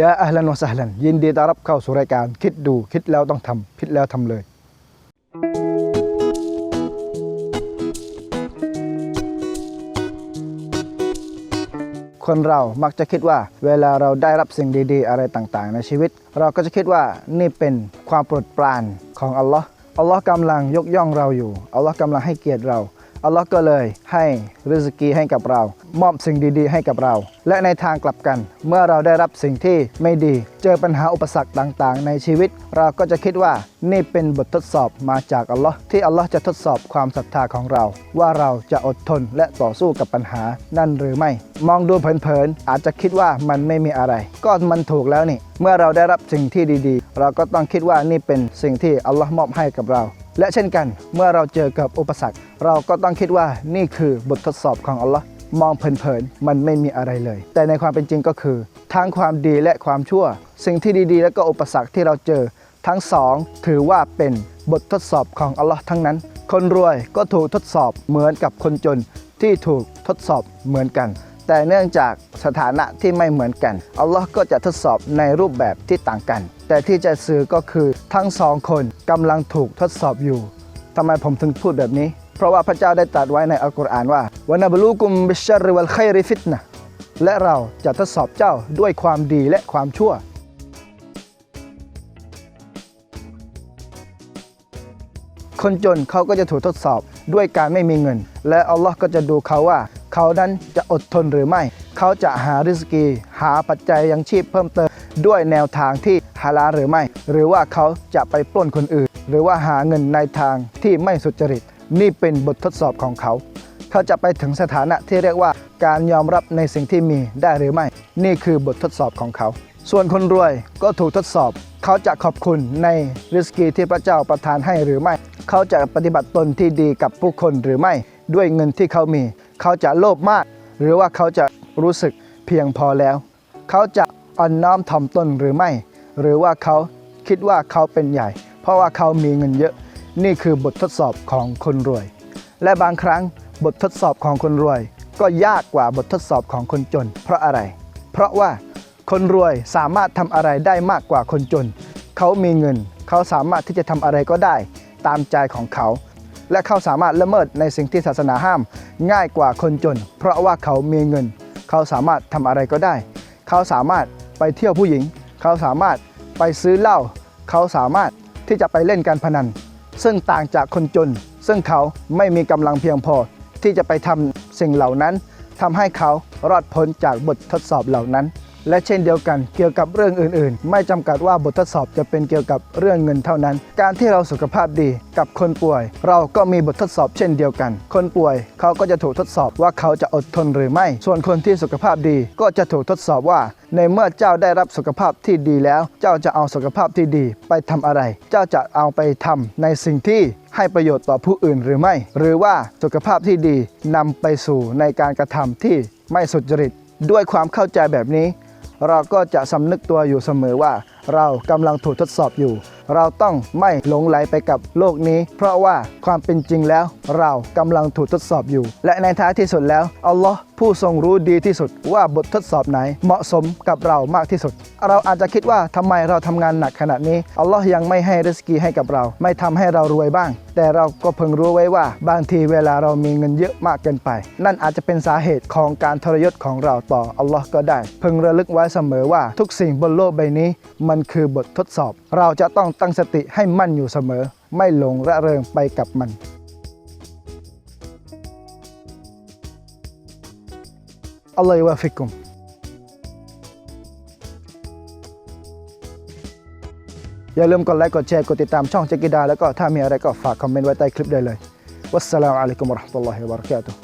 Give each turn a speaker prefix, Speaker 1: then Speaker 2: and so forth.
Speaker 1: ยาอัลลันวะซะฮลันยินดีต้อนรับเข้าสู่รายการ คิดดูคิดแล้วต้องทำคิดแล้วทำเลย คนเรามักจะคิดว่า เวลาเราได้รับสิ่งดีๆ อะไรต่างๆ ในชีวิต เราก็จะคิดว่านี่เป็นความโปรดปรานของอัลลอฮ์อัลลอฮ์กำลังยกย่องเราอยู่อัลลอฮ์กำลังให้เกียรติเรา อัลลอฮ์ก็เลยให้ริสกีให้กับเรา มอบสิ่งดีๆ ให้กับเรา และในทางกลับกัน เมื่อเราได้รับสิ่งที่ไม่ดี เจอปัญหาอุปสรรคต่างๆ ในชีวิต เราก็จะคิดว่านี่เป็นบททดสอบมาจากอัลลอฮ์ที่อัลลอฮ์จะทดสอบความศรัทธาของเรา ว่าเราจะอดทนและต่อสู้กับปัญหานั่นหรือไม่ มองดูเผินๆอาจจะคิดว่ามันไม่มีอะไร ก็มันถูกแล้วนี่ เมื่อเราได้รับสิ่งที่ดีๆ เราก็ต้องคิดว่านี่เป็นสิ่งที่อัลลอฮ์มอบให้กับเรา และเช่นกันเมื่อเราเจอกับอุปสรรค เราก็ต้องคิดว่านี่คือบททดสอบของอัลลอฮ์มองเผินๆมันไม่มีอะไรเลย แต่ในความเป็นจริงก็คือทั้งความดีและความชั่ว สิ่งที่ดีๆ และก็อุปสรรคที่เราเจอ ทั้งสองถือว่าเป็นบททดสอบของอัลลอฮ์ทั้งนั้น คนรวยก็ถูกทดสอบเหมือนกับคนจนที่ถูกทดสอบเหมือนกัน แต่เนื่องจากสถานะที่ไม่เหมือนกันอัลลอฮ์ก็จะทดสอบในรูปแบบที่ต่างกัน แต่ที่จะสื่อก็คือทั้งสองคนกำลังถูกทดสอบอยู่ทำไมผมถึงพูดแบบนี้ เพราะว่าพระเจ้าได้ตรัสไว้ในอัลกุรอานว่าวะนาบลูกุมบิชชัรวัลไคริฟิตนะและเราจะทดสอบเจ้าด้วยความดีและความชั่ว คนจนเขาก็จะถูกทดสอบด้วยการไม่มีเงิน และอัลลอฮ์ก็จะดูเขาว่า เขานั้นจะอดทนหรือไม่ เขาจะหาริสกี หาปัจจัยยังชีพเพิ่มเติม ด้วยแนวทางที่ฮาลาหรือไม่ หรือว่าเขาจะไปปล้นคนอื่น หรือว่าหาเงินในทางที่ไม่สุจริต นี่เป็นบททดสอบของเขา เขาจะไปถึงสถานะที่เรียกว่าการยอมรับในสิ่งที่มีได้หรือไม่ นี่คือบททดสอบของเขา ส่วนคนรวยก็ถูกทดสอบ เขาจะขอบคุณในริสกีที่พระเจ้าประทานให้หรือไม่ เขาจะปฏิบัติตนที่ดีกับผู้คนหรือไม่ ด้วยเงินที่เขามี เขาจะโลภมาก หรือว่าเขาจะรู้สึกเพียงพอแล้ว เขาจะอ่อนน้อมถ่อมตนหรือไม่ หรือว่าเขาคิดว่าเขาเป็นใหญ่ เพราะว่าเขามีเงินเยอะ นี่คือบททดสอบของคนรวย และบางครั้งบททดสอบของคนรวย ก็ยากกว่าบททดสอบของคนจน เพราะอะไร เพราะว่า คนรวยสามารถทำอะไรได้มากกว่าคนจน เขามีเงิน เขาสามารถที่จะทำอะไรก็ได้ ตามใจของเขา และเขาสามารถละเมิดในสิ่งที่ศาสนาห้าม ง่ายกว่าคนจน เพราะว่าเขามีเงิน เขาสามารถทำอะไรก็ได้ เขาสามารถไปเที่ยวผู้หญิง เขาสามารถไปซื้อเหล้า เขาสามารถที่จะไปเล่นการพนัน ซึ่งต่างจากคนจน ซึ่งเขาไม่มีกำลังเพียงพอที่จะไปทำสิ่งเหล่านั้นทำให้เขารอดพ้นจากบททดสอบเหล่านั้น และเช่นเดียวกันเกี่ยวกับเรื่องอื่น ๆ ไม่จำกัดว่าบททดสอบจะเป็นเกี่ยวกับเรื่องเงินเท่านั้น การที่เราสุขภาพดีกับคนป่วย เราก็มีบททดสอบเช่นเดียวกัน คนป่วยเขาก็จะถูกทดสอบว่าเขาจะอดทนหรือไม่ ส่วนคนที่สุขภาพดีก็จะถูกทดสอบว่า ในเมื่อเจ้าได้รับสุขภาพที่ดีแล้ว เจ้าจะเอาสุขภาพที่ดี ไปทำอะไร เจ้าจะเอาไปทำในสิ่งที่ให้ประโยชน์ต่อผู้อื่นหรือไม่ หรือว่าสุขภาพที่ดีนำไปสู่ในการกระทำที่ไม่สุจริต ด้วยความเข้าใจแบบนี้ เราก็จะสำนึกตัวอยู่เสมอว่า เรากำลังถูกทดสอบอยู่ เราต้องไม่หลงไหลไปกับโลกนี้ เพราะว่าความเป็นจริงแล้ว เรากำลังถูกทดสอบอยู่ และในท้ายที่สุดแล้วอัลลอฮ์ผู้ทรงรู้ดีที่สุดว่าบททดสอบไหนเหมาะสมกับเรามากที่สุด เราอาจจะคิดว่าทำไมเราทำงานหนักขนาดนี้ อัลลอฮ์ยังไม่ให้ริสกีให้กับเรา ไม่ทำให้เรารวยบ้าง แต่เราก็เพิ่งรู้ไว้ว่า บางทีเวลาเรามีเงินเยอะมากเกินไป นั่นอาจจะเป็นสาเหตุของการทรยศของเราต่ออัลลอฮ์ก็ได้ เพิ่งระลึกไว้เสมอว่า ทุกสิ่งบนโลกใบนี้ มันคือบททดสอบ เราจะต้องตั้งสติให้มั่นอยู่เสมอ ไม่หลงระเริงไปกับมัน อัลลอฮฺวะฟิกุมอย่าลืมกดไลค์ กดแชร์ กดติดตามช่องเจกิดา แล้วก็ถ้ามีอะไรก็ฝากคอมเมนต์ไว้ใต้คลิปได้เลย วัสสลามุอะลัยกุมวะราะห์มะตุลลอฮิวะบะเราะกาตุฮ์